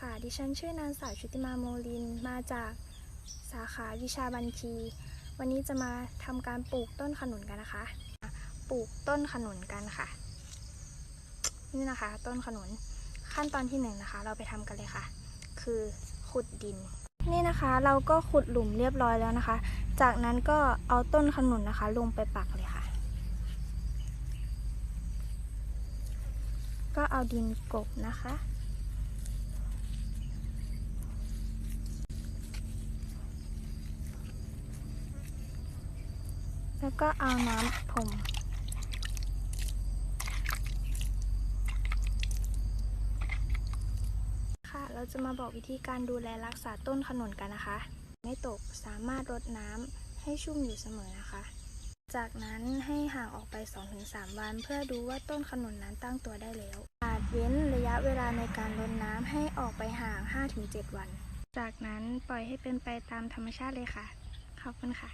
ค่ะ ดิฉันชื่อนางสาวชุติมาโมลิน มาจากสาขาวิชาบัญชี วันนี้จะมาทำการปลูกต้นขนุนกันนะคะ ปลูกต้นขนุนกันค่ะ นี่นะคะ ต้นขนุน ขั้นตอนที่หนึ่งนะคะ เราไปทำกันเลยค่ะ คือขุดดิน นี่นะคะ เราก็ขุดหลุมเรียบร้อยแล้วนะคะ จากนั้นก็เอาต้นขนุนนะคะ ลงไปปักเลยค่ะ ก็เอาดินกบนะคะ แล้วก็เอาน้ำพรมค่ะ เราจะมาบอกวิธีการดูแลรักษาต้นขนุนกันนะคะ ไม่ตกสามารถรดน้ำให้ชุ่มอยู่เสมอนะคะ จากนั้นให้ห่างออกไป 2-3 วัน เพื่อดูว่าต้นขนุนนั้นตั้งตัวได้แล้ว อาจเว้นระยะเวลาในการรดน้ำให้ออกไปห่าง 5-7 วัน จากนั้นปล่อยให้เป็นไปตามธรรมชาติเลยค่ะ ขอบคุณค่ะ